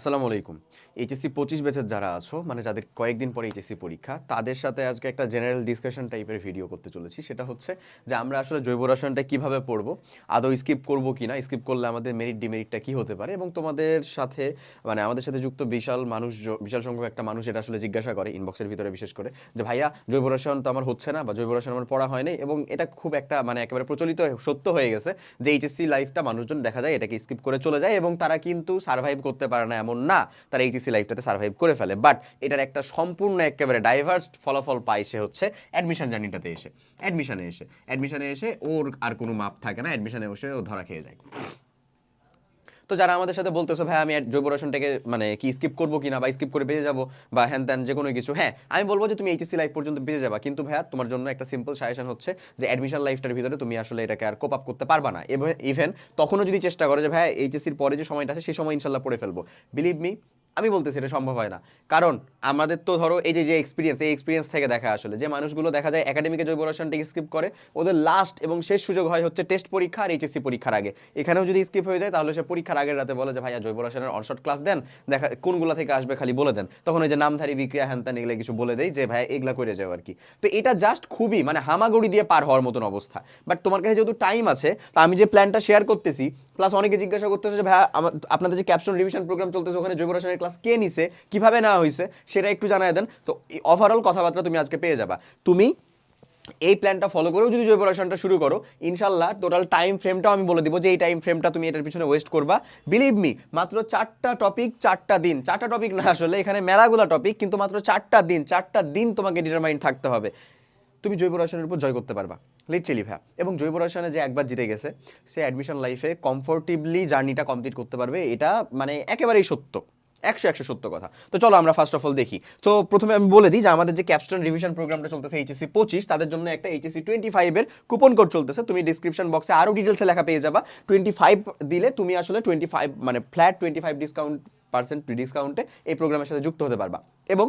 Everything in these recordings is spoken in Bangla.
আসসালামু আলাইকুম। এইচএসসি পঁচিশ ব্যাচের যারা আছো মানে যাদের কয়েকদিন পরে এইচএসসি পরীক্ষা, তাদের সাথে আজকে একটা জেনারেল ডিসকাশন টাইপের ভিডিও করতে চলেছি। সেটা হচ্ছে যে আমরা আসলে জৈব রসায়নটা কীভাবে পড়ব, আদৌ স্কিপ করব কি না স্কিপ করলে আমাদের মেরিট ডিমেরিটটা কী হতে পারে এবং তোমাদের সাথে মানে আমাদের সাথে যুক্ত বিশাল মানুষ বিশাল সংখ্যক একটা মানুষ এটা আসলে জিজ্ঞাসা করে ইনবক্সের ভিতরে বিশেষ করে যে, ভাইয়া, জৈব রসায়ন তো আমার হচ্ছে না বা জৈব রসায়ন আমার পড়া হয়নি এবং এটা খুব একটা মানে একেবারে প্রচলিত সত্য হয়ে গেছে যে এইচএসসি লাইফটা মানুষজন দেখা যায় এটাকে স্কিপ করে চলে যায় এবং তারা কিন্তু সার্ভাইভ করতে পারে না এমন না, তারা এইচএসি লাইফটাতে সার্ভাইভ করে ফেলে। বাট এটার একটা সম্পূর্ণ একেবারে ডাইভার্স ফলাফল পায় সে হচ্ছে অ্যাডমিশন জার্নিটাতে এসে। অ্যাডমিশনে এসে। অ্যাডমিশনে এসে ওর আর কোনো মাপ থাকে না। অ্যাডমিশনে এসে ও ধরা খেয়ে যায়। তো যারা আমাদের সাথে বলতেছো, ভাই, আমি জৈব রসায়নটাকে মানে কি স্কিপ করব কিনা বা স্কিপ করে বেঁচে যাব বা হ্যান ত্যান যে কোনো কিছু? হ্যাঁ আমি বলব যে তুমি এইচএসসি লাইফ পর্যন্ত বেঁচে যাবা। কিন্তু ভাইয়া, তোমার জন্য একটা সিম্পল সাজেশন হচ্ছে যে অ্যাডমিশন লাইফটার ভিতরে তুমি আসলে এটাকে আর কোপ আপ করতে পারবা না। ইভেন তখনও যদি চেষ্টা করো যে ভাই এইচএসসির পরে যে সময়টা আছে সেই সময় ইনশাল্লাহ পড়ে ফেলব। বিলিভ মি আমি বলতেছি এটা সম্ভব হয় না। কারণ আমাদের তো ধরো এই যে যে এক্সপিরিয়েন্স এই এক্সপিরিয়েন্স থেকে দেখা আসলে। যে মানুষগুলো দেখা যায় একাডেমিকে জৈব রসায়নটাকে স্কিপ করে, ওদের লাস্ট এবং শেষ সুযোগ হয় হচ্ছে টেস্ট পরীক্ষা আর এইচএসসি পরীক্ষার আগে। এখানেও যদি স্কিপ হয়ে যায়, তাহলে সে পরীক্ষার আগের রাতে বলে যে, ভাইয়া, জৈব রসায়নের অনশট ক্লাস দেন, দেখা, কোনগুলা থেকে আসবে খালি বলে দেন। তখন ওই যে নামধারী বিক্রিয়া, হ্যান ত্যান এগুলো কিছু বলে দেয় যে ভাই এগুলা করে যাও আর কি তো এটা জাস্ট খুবই মানে হামাগুড়ি দিয়ে পার হওয়ার মতন অবস্থা। বাট তোমার কাছে যেহেতু টাইম আছে, তা আমি যে প্ল্যানটা শেয়ার করতেছি প্লাস অনেকে জিজ্ঞাসা করতেছে যে, ভাইয়া আপনাদের যে ক্যাপশন রিভিশন প্রোগ্রাম চলতেছে, ওখানে জৈব রসায়নের ক্লাস কে নিছে, কীভাবে নেওয়া হয়েছে সেটা একটু জানাই দেন। তো ওভারঅল কথাবার্তা তুমি আজকে পেয়ে যাবা। তুমি এই প্ল্যানটা ফলো করেও যদি জৈব রসায়নটা শুরু করো ইনশাল্লাহ টোটাল টাইম ফ্রেমটাও আমি বলে দিব যে এই টাইম ফ্রেমটা তুমি এটার পিছনে ওয়েস্ট করবা। বিলিভ মি মাত্র চারটা টপিক চারটা দিন। চারটা টপিক না আসলে, এখানে মেলাগুলা টপিক কিন্তু মাত্র চারটা দিন চারটা দিন তোমাকে ডিটারমাইন্ড থাকতে হবে। তুমি জৈব রসায়নের উপর জয় করতে পারবা। লিটারেলি ভ্যা এবং জৈব রসায়নে যে একবার জিতে গেছে, সে অ্যাডমিশন লাইফে কমফোর্টেবলি জার্নিটা কমপ্লিট করতে পারবে। এটা মানে একেবারেই সত্য। একশো একশো সত্য কথা। তো চলো আমরা ফার্স্ট অফ অল দেখি। তো প্রথমে আমি বলে দিই যে আমাদের যে ক্যাপস্টন রিভিশন প্রোগ্রামটা চলতেছে এইচএসি পঁচিশ, তাদের জন্য একটা এইচএসি টোয়েন্টি ফাইভের কুপন কোড চলতেছে। তুমি ডিসক্রিপশন বক্সে আরও ডিটেলসে লেখা পেয়ে যাবা। টোয়েন্টি ফাইভ দিলে তুমি আসলে টোয়েন্টি ফাইভ মানে flat twenty five discount percent ডিসকাউন্টে এই প্রোগ্রামের সাথে যুক্ত হতে পারবা। এবং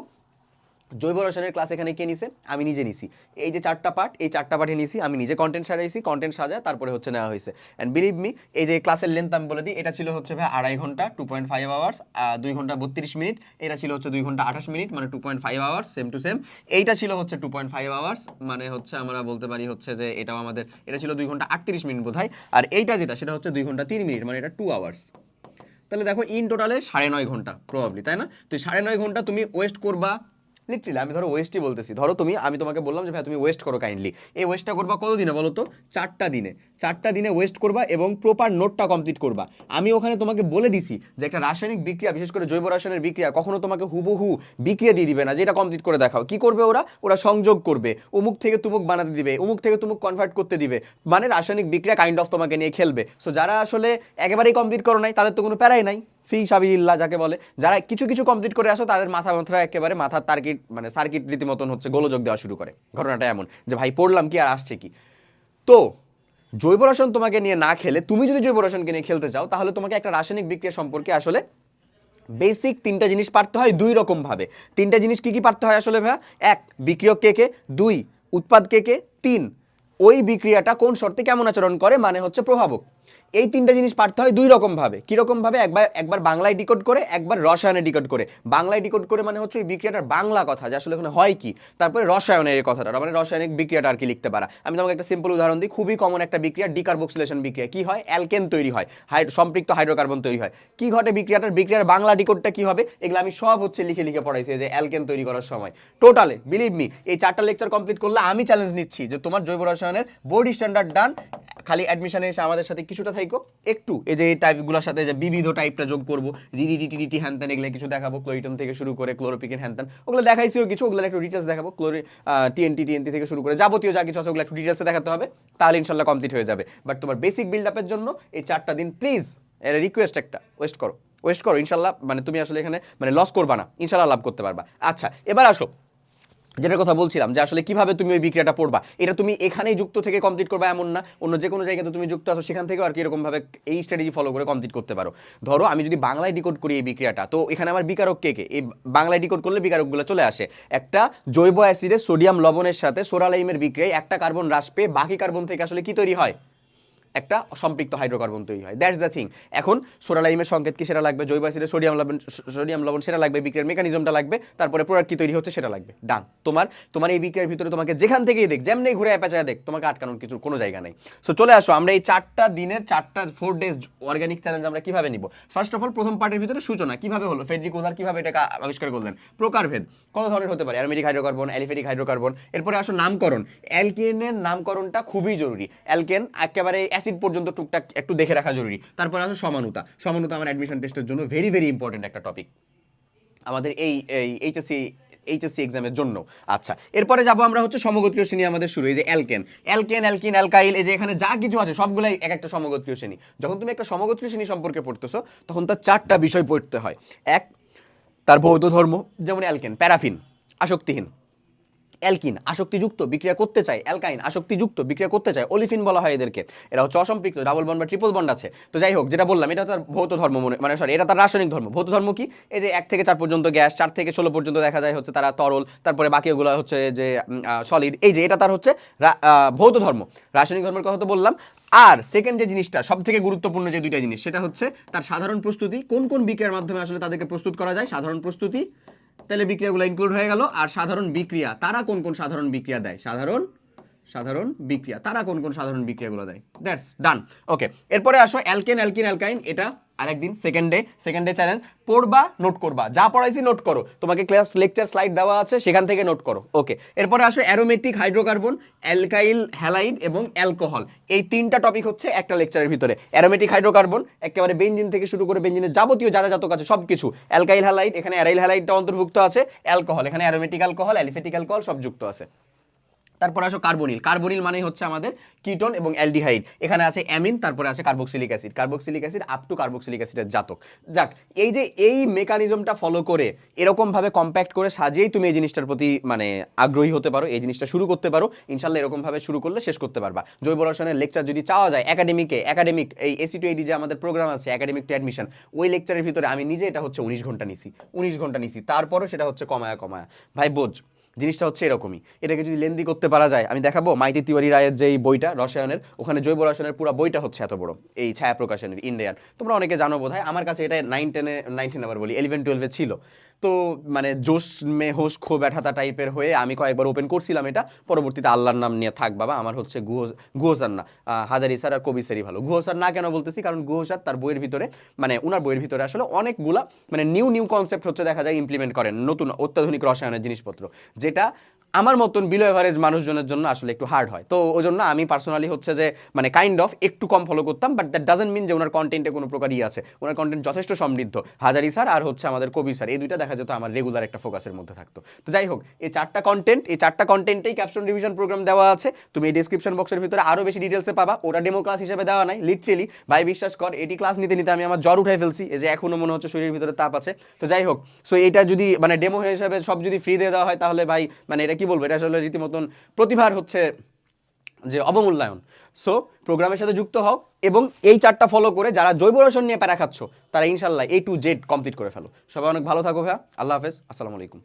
জৈব রসায়নের ক্লাস এখানে কে নিছে? আমি নিজে নিছি। এই যে চারটা পার্ট এই চারটা পার্টে নিছি, আমি নিজে কন্টেন্ট সাজাইছি কন্টেন্ট সাজায় তারপরে হচ্ছে নেওয়া হয়েছে অ্যান্ড বিলিভ মি এই যে ক্লাসের লেন্থ আমি বলে দিই, এটা ছিল হচ্ছে ভাই আড়াই ঘণ্টা টু পয়েন্ট ফাইভ আওয়ার্স দুই ঘণ্টা বত্রিশ মিনিট, এটা ছিল হচ্ছে দুই ঘণ্টা আঠাশ মিনিট মানে two point five hours same to same এইটা ছিল হচ্ছে টু পয়েন্ট ফাইভ আওয়ার্স মানে হচ্ছে আমরা বলতে পারি হচ্ছে যে এটাও আমাদের, এটা ছিল দুই ঘণ্টা আটত্রিশ মিনিট বোধ হয় আর এইটা যেটা, সেটা হচ্ছে দুই ঘণ্টা তিন মিনিট মানে এটা টু আওয়ার্স তাহলে দেখো ইন টোটালে সাড়ে নয় ঘণ্টা প্রবাবলি তাই না? তো সাড়ে নয় ঘণ্টা তুমি ওয়েস্ট করবা লিটারালি আমি ধরো ওয়েস্টই বলতেছি। ধরো তুমি, আমি তোমাকে বললাম যে ভাই তুমি ওয়েস্ট করো কাইন্ডলি এই ওয়েস্টটা করবা কত দিনে বলো তো? চারটা দিনে। চারটা দিনে ওয়েস্ট করবা এবং প্রপার নোটটা কমপ্লিট করবা। আমি ওখানে তোমাকে বলে দিছি যে, একটা রাসায়নিক বিক্রিয়া, বিশেষ করে জৈব রাসায়নিক বিক্রিয়া, কখনো তোমাকে হুবহু বিক্রিয়া দিয়ে দিবে না, যেটা কমপ্লিট করে দেখাও। কি করবে ওরা? ওরা সংযোগ করবে। অমুক থেকে তুমুক বানাতে দিবে, অমুক থেকে তুমুক কনভার্ট করতে দিবে। মানে রাসায়নিক বিক্রিয়া কাইন্ড অফ তোমাকে নিয়ে খেলবে। সো যারা আসলে একেবারেই কমপ্লিট করো নাই, তাদের তো কোনো প্যারাই নাই। ফি সাবিল্লা যাকে বলে, যারা কিছু কিছু কমপ্লিট করে আসো, তাদের মাথা মাথা একেবারে মাথার তার্কিট মানে সার্কিট রীতিমতন হচ্ছে গোলযোগ দেওয়া শুরু করে। ঘটনাটা এমন যে, ভাই, পড়লাম কি আর আসছে কি? তো, জৈব রসায়ন তোমাকে নিয়ে না খেলে, তুমি যদি জৈব রসায়নকে নিয়ে খেলতে চাও, তাহলে তোমাকে একটা রাসায়নিক বিক্রিয়া সম্পর্কে আসলে বেসিক তিনটা জিনিস পারতে হয় দুই রকম ভাবে। তিনটা জিনিস কি কি পারতে হয় আসলে ভাইয়া? এক, বিক্রিয়ক কে কে? দুই, উৎপাদ কে কে? তিন, ওই বিক্রিয়াটা কোন শর্তে কেমন আচরণ করে? মানে হচ্ছে প্রভাবক। এই তিনটা জিনিস পারতে হয় দুই রকম ভাবে। কীরকম ভাবে? একবার একবার বাংলায় ডিকোড করে, একবার রসায়নে ডিকোড করে। বাংলায় ডিকোড করে মানে হচ্ছে ওই বিক্রিয়াটার বাংলা কথা, যে আসলে ওখানে হয় কি? তারপরে রসায়নের এই কথাটা মানে রাসায়নিক বিক্রিয়াটা আর কি লিখতে পারা। আমি তোমাকে একটা সিম্পল উদাহরণ দিই, খুবই কমন একটা বিক্রিয়া ডিকার্বক্সিলেশন বিক্রিয়া। কি হয়? অ্যালকেন তৈরি হয়, হাই সম্পৃক্ত হাইড্রোকার্বন তৈরি হয়। কি ঘটে বিক্রিয়াটার? বিক্রিয়ার বাংলা ডিকোডটা কি হবে? এগুলো আমি সব হচ্ছে লিখে লিখে পড়াইছি যে অ্যালকেন তৈরি করার সময়। টোটালে বিলিভ মি এই চারটা লেকচার কমপ্লিট করলে আমি চ্যালেঞ্জ নিচ্ছি যে তোমার জৈব রসায়নের বোর্ড স্ট্যান্ডার্ড ডান খালি অ্যাডমিশনে এসে আমাদের সাথে কিছুটা থাইকো। একটু এই যে টাইপগুলোর সাথে যে বিবিধ টাইপটা যোগ করব। রিডি রিটি রিটি হ্যান ত্যান এগুলো কিছু দেখাবো। ক্লোরিটন থেকে শুরু করে ক্লোরোপিকেন হ্যান ত্যান ওগুলো দেখাইছিও কিছু, ওগুলো একটু ডিটেলস দেখাবো। ক্লোরি টিএনটি টিএনটি থেকে শুরু করে যাবতীয় যা কিছু আছে ওগুলো একটু ডিটেলসে দেখাতে হবে। তাহলে ইনশাল্লাহ কমপ্লিট হয়ে যাবে। বাট তোমার বেসিক বিল্ড আপের জন্য এই চারটা দিন প্লিজ এর রিকোয়েস্ট একটা। ওয়েস্ট করো। ওয়েস্ট করো। ইনশাল্লাহ মানে তুমি আসলে এখানে মানে লস করবা না। ইনশাল্লাহ লাভ করতে পারবা। আচ্ছা এবার আসো। যেটার কথা বলছিলাম, যে আসলে কীভাবে তুমি ওই বিক্রিয়াটা পড়বা। এটা তুমি এখানেই যুক্ত থেকে কমপ্লিট করবা, এমন না। অন্য যে কোনো জায়গাতে তুমি যুক্ত আছো, সেখান থেকেও আর কি এরকমভাবে এই স্ট্র্যাটেজি ফলো করে কমপ্লিট করতে পারো। ধরো, আমি যদি বাংলায় ডিকোড করি এই বিক্রিয়াটা, তো এখানে আমার বিকারক কে কে? এই বাংলায় ডিকোড করলে বিকারকগুলো চলে আসে। একটা জৈব অ্যাসিডে সোডিয়াম লবণের সাথে সোরালাইমের বিক্রিয়ায় একটা কার্বন হ্রাস পেয়ে বাকি কার্বন থেকে আসলে কি তৈরি হয়? একটা সম্পৃক্ত হাইড্রোকার্বন তৈরি হয়। দ্যাটস দ্য থিং এখন সোডালাইমের সংকেত কি সেটা লাগবে? জৈব অ্যাসিডে সোডিয়াম লবণ সোডিয়াম লবণ সেটা লাগবে, বিক্রিয়ার মেকানিজমটা লাগবে, তারপরে প্রোডাক্ট কি তৈরি হচ্ছে সেটা লাগবে। ডান তোমার তোমার এই বিক্রিয়ার ভিতরে তোমাকে যেখান থেকেই দেখ যেমনি ঘুরে অ্যাপাচায় দেখ, তোমাকে আটকানোর কিছু কোনো জায়গা নেই। সো চলে আসো, আমরা এই চারটা দিনের, চারটা ফোর ডেজ অর্গানিক চ্যালেঞ্জ আমরা কীভাবে নিব? ফার্স্ট অফ অল প্রথম পার্টের ভিতরে সূচনা, কীভাবে হলো? ফেডরিক ওজার কীভাবে এটাকে আবিষ্কার করলেন? প্রকারভেদ, কত ধরনের হতে পারে? অ্যারোমেটিক হাইড্রোকার্বন অ্যালিফেটিক হাইড্রোকার্বন এরপরে আসো নামকরণ। অ্যালকেনের নামকরণটা খুবই জরুরি। অ্যালকেন একেবারে অ্যাসিড পর্যন্ত টুকটাক একটু দেখে রাখা জরুরি। তারপর আসো সমানুতা। সমানুতা আমার অ্যাডমিশন টেস্টের জন্য ভেরি ভেরি ইম্পর্টেন্ট একটা টপিক আমাদের এই এইচএসসি এইচএসসি এক্সামের জন্য। আচ্ছা এরপরে যাব আমরা হচ্ছে সমগোত্রীয় শ্রেণি আমাদের শুরু। এই যে অ্যালকেন অ্যালকেন অ্যালকিন অ্যালকাইল এই যে এখানে যা কিছু আছে, সবগুলাই এক একটা সমগোত্রীয় শ্রেণি। যখন তুমি একটা সমগোত্রীয় শ্রেণি সম্পর্কে পড়তেছো, তখন তার চারটা বিষয় পড়তে হয়। এক, তার বৌদ্ধ ধর্ম, যেমন অ্যালকেন প্যারাফিন আসক্তিহীন। অ্যালকিন, আসক্তিযুক্ত, বিক্রিয়া করতে চায় অ্যালকাইন, আসক্তিযুক্ত, বিক্রিয়া করতে চায় অলিফিন বলা হয় এদেরকে। এরা হচ্ছে অসম্পৃক্ত, ডাবল বন্ড বা ট্রিপল বন্ড আছে। তো যাই হোক, যেটা বললাম, এটা তার ভৌত ধর্ম মনে মানে সরি এটা তার রাসায়নিক ধর্ম। ভৌত ধর্ম কি? এই যে এক থেকে চার পর্যন্ত গ্যাস, চার থেকে ষোলো পর্যন্ত দেখা যায় হচ্ছে তারা তরল, তারপরে বাকিগুলো হচ্ছে যে সলিড এই যে এটা তার হচ্ছে ভৌত ধর্ম। রাসায়নিক ধর্মের কথা তো বললাম। আর সেকেন্ড যে জিনিসটা সব থেকে গুরুত্বপূর্ণ যে দুইটা জিনিস, সেটা হচ্ছে তার সাধারণ প্রস্তুতি, কোন কোন বিক্রিয়ার মাধ্যমে আসলে তাদেরকে প্রস্তুত করা যায়? সাধারণ প্রস্তুতি তাহলে বিক্রিয়াগুলো ইনক্লুড হয়ে গেল। আর সাধারণ বিক্রিয়া, তারা কোন কোন সাধারণ বিক্রিয়া দেয়? সাধারণ সাধারণ বিক্রিয়া। তারা কোন কোন সাধারণ বিক্রিয়াগুলো দেয়? দ্যাটস ডান ওকে এরপরে আসো অ্যালকেন, অ্যালকিন, অ্যালকাইন। এটা আরেকদিন second day second day challenge পড়বা নোট করবা। যা পড়াইছি নোট করো। তোমাকে ক্লাস লেকচার স্লাইড দেওয়া আছে, সেখান থেকে নোট করো। ওকে এরপরে আসো অ্যারোমেটিক হাইড্রোকার্বন অ্যালকাইল হ্যালাইড এবং অ্যালকোহল এই তিনটা টপিক হচ্ছে একটা লেকচারের ভিতরে। অ্যারোমেটিক হাইড্রোকার্বন একেবারে বেঞ্জিন থেকে শুরু করে বেঞ্জিনের যাবতীয় যা যা আছে সব কিছু অ্যালকাইল হ্যালাইড এখানে অ্যারাইল হ্যালাইডটা অন্তর্ভুক্ত আছে। অ্যালকোহল এখানে অ্যারোমেটিক অ্যালকোহল অ্যালিফেটিক অ্যালকোহল সব যুক্ত আছে। তারপর আসো কার্বনিল। কার্বনিল মানে হচ্ছে আমাদের কিটোন এবং অ্যালডিহাইড। এখানে আছে অ্যামিন, তারপরে আছে carboxylic acid. Carboxylic acid up to carboxylic অ্যাসিডের জাতক। যাক, এই যে এই মেকানিজমটা ফলো করে এরকমভাবে কম্প্যাক্ট করে সাজিয়েই তুমি এই জিনিসটার প্রতি মানে আগ্রহী হতে পারো, এই জিনিসটা শুরু করতে পারো ইনশাল্লাহ এরকমভাবে শুরু করলে শেষ করতে পারবা। জৈব রসায়নের লেকচার যদি চাওয়া যায় একাডেমিকে একাডেমিক এই এসি টু এডি যে আমাদের প্রোগ্রাম আছে একাডেমিক টু অ্যাডমিশন ওই লেকচারের ভিতরে আমি নিজে এটা হচ্ছে উনিশ ঘণ্টা নিছি, উনিশ ঘণ্টা নিছি। তারপরও সেটা হচ্ছে কমায়া কমায়া ভাই, বোঝ। জিনিসটা হচ্ছে এরকমই। এটাকে যদি লেন্দি করতে পারা যায়, আমি দেখাবো মাইতি তিওয়ারি রায়ের যেই বইটা, রসায়নের, ওখানে জৈব রসায়নের পুরো বইটা হচ্ছে এত বড়, এই ছায়া প্রকাশনের ইন্ডিয়ার তোমরা অনেকে জানো বোধ আমার কাছে এটা নাইন টেনে নাইনটিন আবার বলি ইলেভেন টুয়েলভে ছিল। তো মানে জোশ মে হোশ খো ব্যাঠাতা টাইপের হয়ে আমি কয়েকবার ওপেন করছিলাম এটা, পরবর্তীতে আল্লাহর নাম নিয়ে থাক বাবা, আমার হচ্ছে গুহ গুহ স্যার না হাজারি স্যার আর কবি স্যারই ভালো। গুহসার না কেন বলতেছি, কারণ গুহসার তার বইয়ের ভিতরে মানে ওনার বইয়ের ভিতরে আসলে অনেকগুলা মানে নিউ নিউ কনসেপ্ট হচ্ছে দেখা যায় ইমপ্লিমেন্ট করেন নতুন অত্যাধুনিক রসায়নের জিনিসপত্র। যেটা আমার মতন বিলো এভারেজ মানুষজনের জন্য আসলে একটু হার্ড হয়। তো ওই জন্য আমি পার্সোনালি হচ্ছে যে মানে কাইন্ড অফ একটু কম ফলো করতাম বাট দ্যাট ডাজেন্ট মিন যে ওনার কন্টেন্টে কোনো প্রকারই আছে। ওনার কন্টেন্ট যথেষ্ট সমৃদ্ধ। হাজারি স্যার আর হচ্ছে আমাদের কবি স্যার এই দুইটা দেখা যেত আমার রেগুলার একটা ফোকাসের মধ্যে থাকতো। তো যাই হোক, এই চারটা কন্টেন্ট এই চারটা কন্টেন্টেই ক্যাপশন রিভিশন প্রোগ্রাম দেওয়া আছে। তুমি এই ডিসক্রিপশন বক্সের ভিতরে আরও বেশি ডিটেলসে পাবা। ওটা ডেমো ক্লাস হিসেবে দেওয়া নাই লিটারেলি ভাই, বিশ্বাস কর, এটি ক্লাস নিতে নিতে আমি আমার জ্বর উঠে ফেলছি। এই যে এখনও মনে হচ্ছে শরীরের ভিতরে তাপ আছে। তো যাই হোক সো এটা যদি মানে ডেমো হিসেবে সব যদি ফ্রি দিয়ে দেওয়া হয় তাহলে ভাই মানে এটা কি বলব? এটা আসলে রীতিমতন প্রতিভার হচ্ছে যে অবমূল্যায়ন। সো প্রোগ্রামের সাথে যুক্ত হও এবং এই চারটা ফলো করে যারা জৈব রসন নিয়ে প্যারা খাচ্ছ, তারা ইনশাল্লাহ এ টু জেড কমপ্লিট করে ফেলো। সবাই অনেক ভালো থাকো ভাইয়া। আল্লাহ হাফেজ। আসসালামু আলাইকুম।